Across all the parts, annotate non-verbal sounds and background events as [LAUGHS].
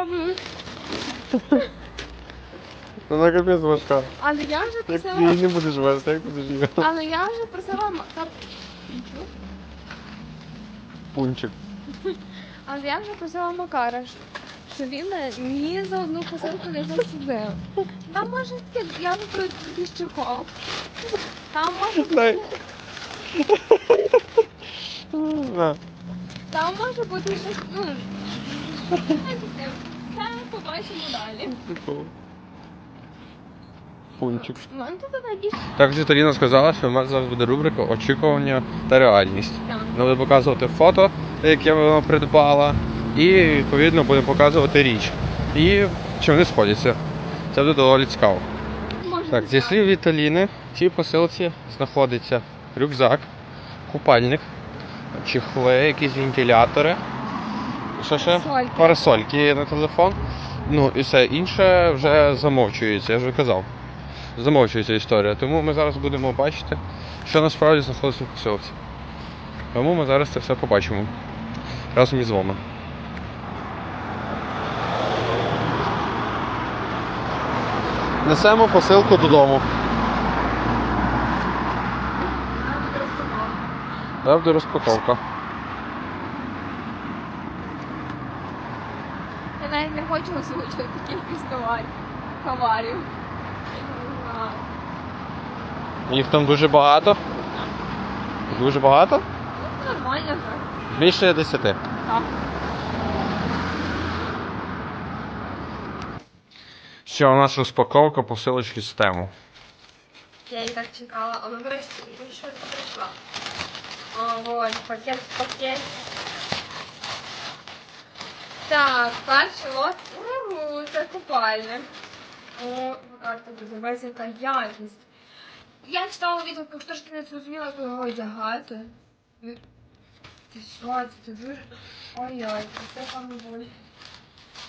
роблю. Вона капець важка. Але я вже Як ти просила. її не будеш вести, як будеш її? Але я вже просила Макар. Пунчик. Але я вже просила Макара, що він ні за одну посилку не засудив. Там може таке, я люблю такий чехол. Там може Дай. бути, На. там може бути щось, ну. Це побачимо далі. Прикол. Пунчик. У тут такі Так, Віталіна сказала, що в мене зараз буде рубрика очікування та реальність. там. Вона буде показувати фото, яке вона придбала, і відповідно буде показувати річ. І чи вони сходяться. Це буде доволі цікаво. Може, Так, зі слів Віталіни, в цій посилці знаходиться рюкзак, купальник, чехли, якісь вентилятори. Що ще? Парасольки. Парасольки на телефон. Ну і все інше вже замовчується, я вже казав. Замовчується історія. Тому ми зараз будемо бачити, що насправді знаходиться в посилці. Тому ми зараз це все побачимо. Разом із вами. Несемо посилку додому. Буде розпаковка. Навіть не хочу озвучувати кількість товарів. Товарів. Їх там дуже багато. Дуже багато? Ну, нормально так. Більше 10. Так. Все, у нас розпаковка посилочки з тему. Я її так чекала, але врешті що не прийшла. Ось, пакет пакет. Так, перший лот. Угу, це купальник. О, карта подивись, яка якість. Я читала відео, як трошки не зрозуміла, як його одягати. Ти що, це ти дуже... Ой-ой, це пане боль.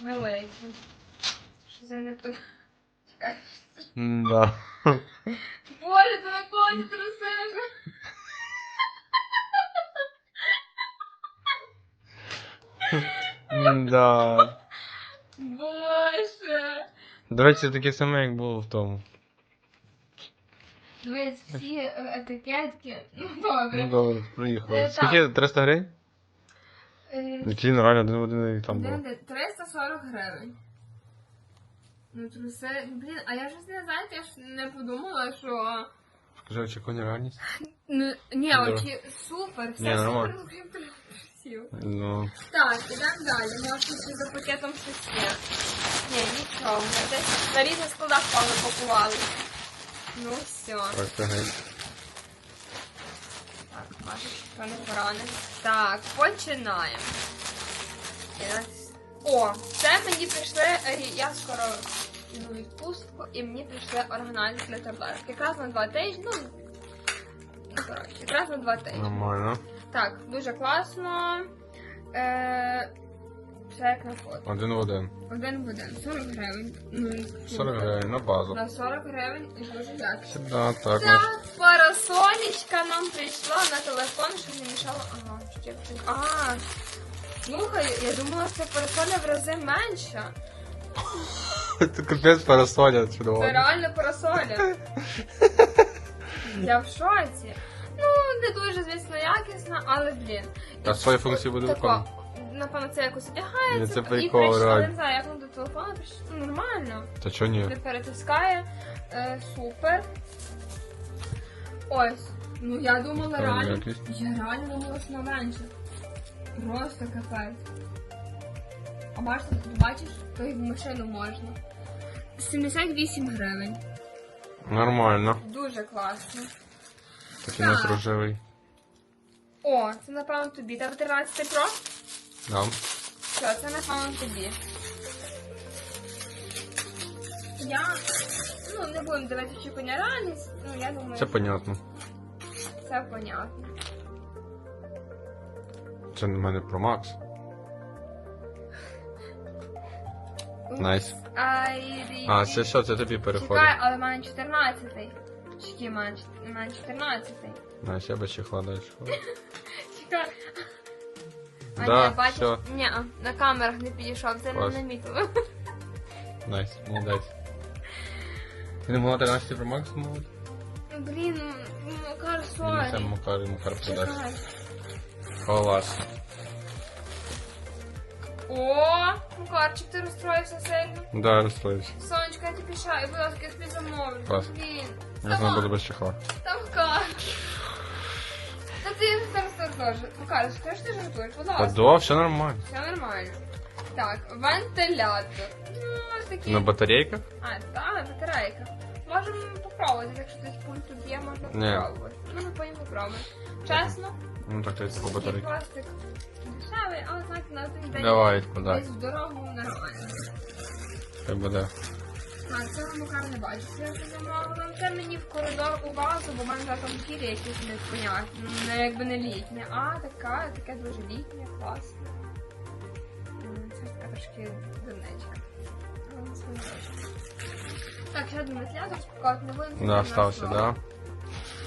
Миленький. Що це не тут? Чекай. Да. Боже, ти на коні трусиш. [LAUGHS] Да. Боже. До речі, таке саме, як було в тому. Дивись, всі е, етикетки. Ну Ну добре. добре, приїхали. Е, Скільки? 300 гривень? Е, реально один в один і там було. де- де? 340 гривень. Ну труси. Блін, а я щось не знаєте, я ж не подумала, що. Скажи, очікування реальність? Ну, ні, Добре. очі супер, все Ні, супер, окрім трусів. Ну. Так, ідемо далі. Може тут за пакетом щось є. Ні, нічого. Ми десь на різних складах пали пакували. Ну все. Так. Так, бачиш, що не поране. Так, починаємо. І нас- О, це мені прийшли. е, Я скоро йду у відпустку, і мені прийшли оригінальні гліттерблерки. Якраз на два тижні. Ну, коротше, якраз на два тижні. Нормально. Так, дуже класно. Е, все як на фото. Один в один. Один в один. 40 гривень. Ну, 40 гривень на базу. На 40 гривень і дуже якісно. Да, так. наш- Так, парасолечка нам прийшла на телефон, щоб не мішало. Ага, ще щось. А, слухай, я думала, що парасоля в рази менша. [LAUGHS] Це капець парасоля Це реально парасоля. [LAUGHS] Я в шоці. Ну, не дуже, звісно, якісна, але блін. А свої функції буде виконувати? Напевно, це якось одягається. Це і прикол, реально. не знаю, як воно до телефону прийшло. Ну, нормально. Та чого ні? Не перетискає. Е, супер. Ось. Ну я думала Там реально. якість. Я реально думала, що вона менше. Просто капець. А бачиш, бачиш, то і в машину можна. 78 гривень. Нормально. Дуже класно. Такий у нас рожевий. О, це напевно тобі. Тебе 13 Pro? Да. Все, це напевно тобі. Я ну не будемо дивитися очікування реальність, ну я думаю, Це понятно. це понятно. Це на мене про Макс. Найс. А, це що, це тобі переходить. Чекай, але в мене 14-й. Чекай, в мене, чот- в мене 14-й. На себе чехла далі. Чекай. А Да, ні, бачиш, всё. ні, на камерах не підійшов, це не Клас. намітило. [LAUGHS] Найс, молодець. Ти не могла 13 про Макс замовити? Блін, ну, сорі. Макар, Макар продасть. Чекай. Клас. О, Макарчик, ти розстроївся сильно. Да, розстроївся. Сонечка, я тобі шаю, будь ласка, я тобі замовлю. Клас. Блін. Я знаю, буде без чехла. Та Макар. Та ти зараз теж. Макар, скажи, що ти жартуєш, будь ласка. Подо, все нормально. Все нормально. Так, вентилятор. Ну, такий. На батарейках? А, так, батарейка. Можемо попробувати, якщо десь пульт тут є, можна Ні. попробувати. Ну, ми потім попробуємо. Чесно, Ну так, це по батарейках. пластик дешевий, на один день Давай, подай. десь в дорогу нормально. Хай буде. Так, цього Макар не бачу. Це я вже замовила. Це мені в коридор у вазу, бо в мене там кірі якісь непонятні. Не якби не літнє. А, така, таке дуже літнє, класне. Це така трошки дурничка. Але це не дуже. Так, ще один спокійно, не будемо. Да, стався, да.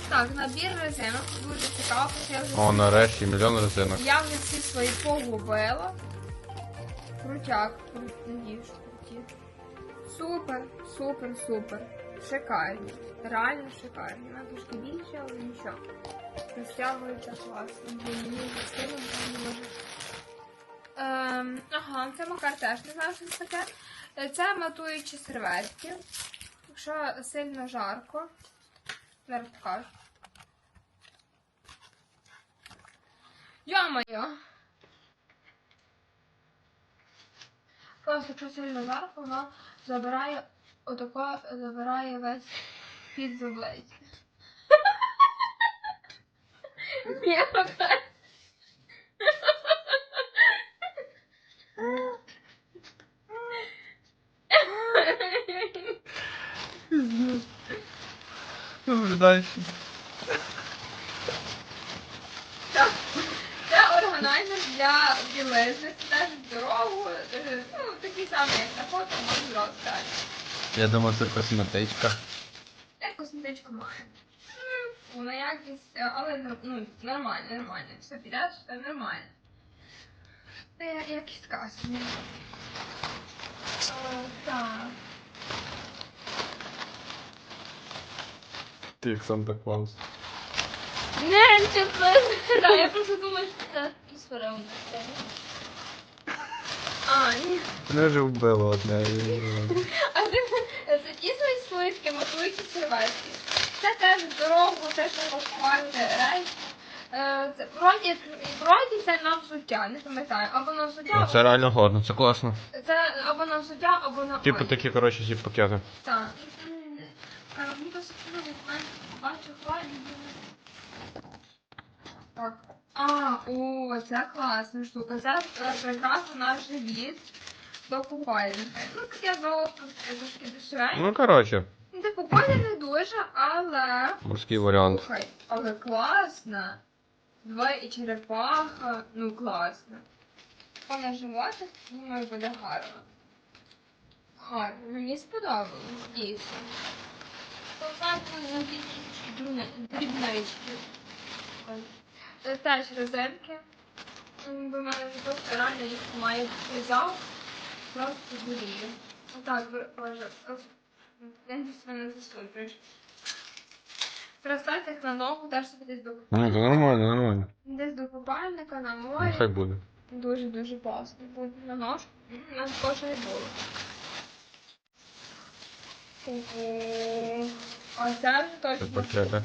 Так, набір резинок. Дуже цікаво, я вже О, нарешті, мільйон резинок. я вже всі свої погубила. Крутяк, кру- надіюсь, що круті. Супер, супер, супер. Шикарні. Реально шикарні. Вона трошки більше, але нічого. Розтягується класно. Ем, ага, це Макар теж не знаю, що це таке. Це матуючі серветки. Якщо сильно жарко. Зараз покажу. Йо-моє! Просто якщо сильно зараз, вона забирає отако, забирає весь під з. [LAUGHS] Ні, [LAUGHS] Добре, далі. Так. Це органайзер для білизни. Це теж здорову. е, Ну, такий самий, як на фото, можна дати. Я думав, це косметичка. Я косметичку маю. М, Вона якість, е, але ну, нормально, нормально. Все підеш, все нормально. Це якість касні. Так. Ти як Санта Клаус. Не, це просто... Я просто думаю, що це атмосфера у нас. А, ні. Мене вже вбило одне. А ти це дійсно існує матуючі серветки. Це теж здорово, те, що розховати речі. Е, Це вроді, вроді це на взуття, не пам'ятаю. Або на взуття, Ну, Це реально годно, це класно. це або на взуття, або на Типу одяг. такі, коротше, ці пакети. Так. Ну, від мене бачу хвалі. Так. А, о, це класна штука. Це е, прикраса на живіт до купальника. Ну, таке золото трошки дешеве. Ну, коротше, Типу, колір не дуже, але. морський варіант. Слухай, але класно. Два і черепаха, ну класно. Пане животик, думаю, буде гарно. Гарно, мені сподобалось, дійсно. Дрібнички. Теж резинки. М, Бо в мене не просто реально їх має взяв. Просто згорію. Отак, боже. Я десь мене засуджуєш. Розставте їх на ногу, теж собі десь до Ну, це нормально, нормально. десь до купальника на Ну, морі. хай буде. Дуже дуже класно. Буде на ножку. У нас не було. Ого. А це Це точно. пакети.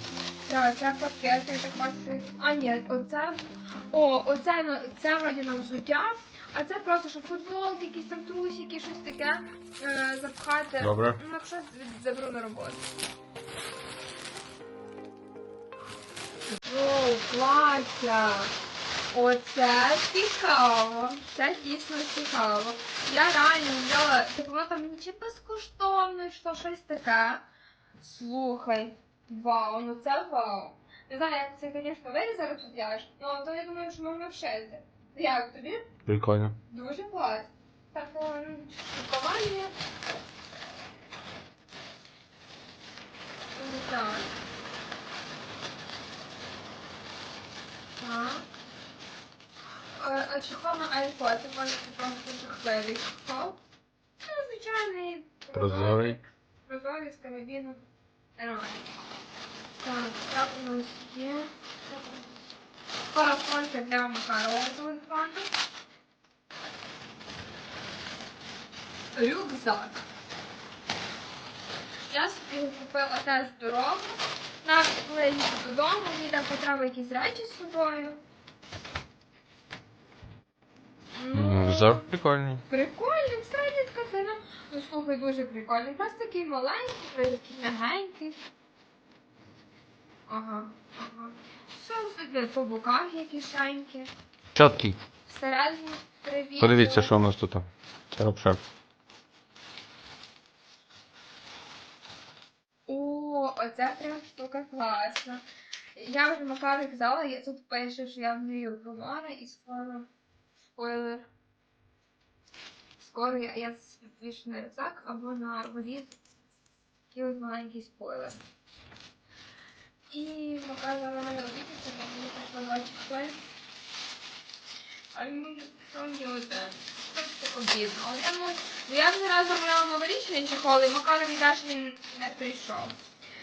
Так, це пакети також. А ні, оце. О, оце це вроді на взуття, а це просто щоб футболки, якісь там трусики, щось таке е, запхати. Добре. Ну, якщо заберу на роботу. О, плаття. Оце цікаво. Це дійсно цікаво. Я реально взяла, воно там чи безкоштовно, що щось таке. Слухай, вау, ну це вау. Не знаю, як це, звісно, вирізати одяж, ну то я думаю, що можна вшити. Як тобі? Прикольно. Дуже клас. Так, ем, шокування. Так. Так. Е, а е, чехол на iPod, це може просто жахливий чехол. Це звичайний Прозорий. Прозорий з карабіном. Нормально. Так, так у нас є. Парасолька для Макарова телефону. Рюкзак. Я собі купила теж дорогу. Навіть коли їду додому, мені там потрібно якісь речі з собою. Ну, Рюкзак прикольний. Прикольний, кстати, тканина. Ну слухай, дуже прикольний. Просто такий маленький, мягенький. Ага, ага. Все для по боках є кишеньки. Чоткий. Всередині привіт. Подивіться, що у нас тут. Це взагалі. О, оце прям штука класна. Я вже Макару казала, я тут пишу, що я в неї вбивала і скоро спойлер. Скоро я, я звішу на рюкзак або на валіз. Такий от маленький спойлер. І Макар зараз мене обідеться, бо мені прийшло два чехли. А мені що мені оце? Просто обідно. Але я, ну, ну, я вже раз замовляла новорічний чехол, і Макар каже, він не прийшов.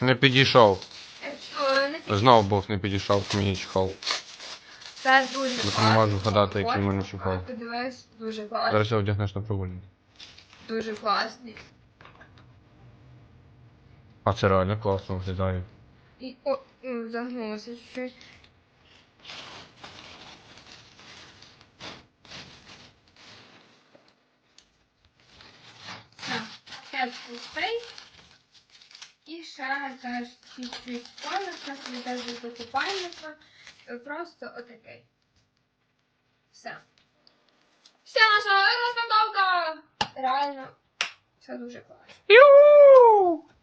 Не підійшов. Е, е, не Знов Бог не підійшов мені чехол. Це дуже ти класно. не можеш вгадати, який в мене чехол. Подивись, дуже класний. Зараз я одягнеш на прогульник. Дуже класний. А це реально класно виглядає. І, о, м, загнулося чуть-чуть. Так, п'ятий спрей. І ще теж чуть-чуть конуса, теж до купальника. Просто отакий. Все. Вся наша розпаковка! Реально, все дуже класно. Ю!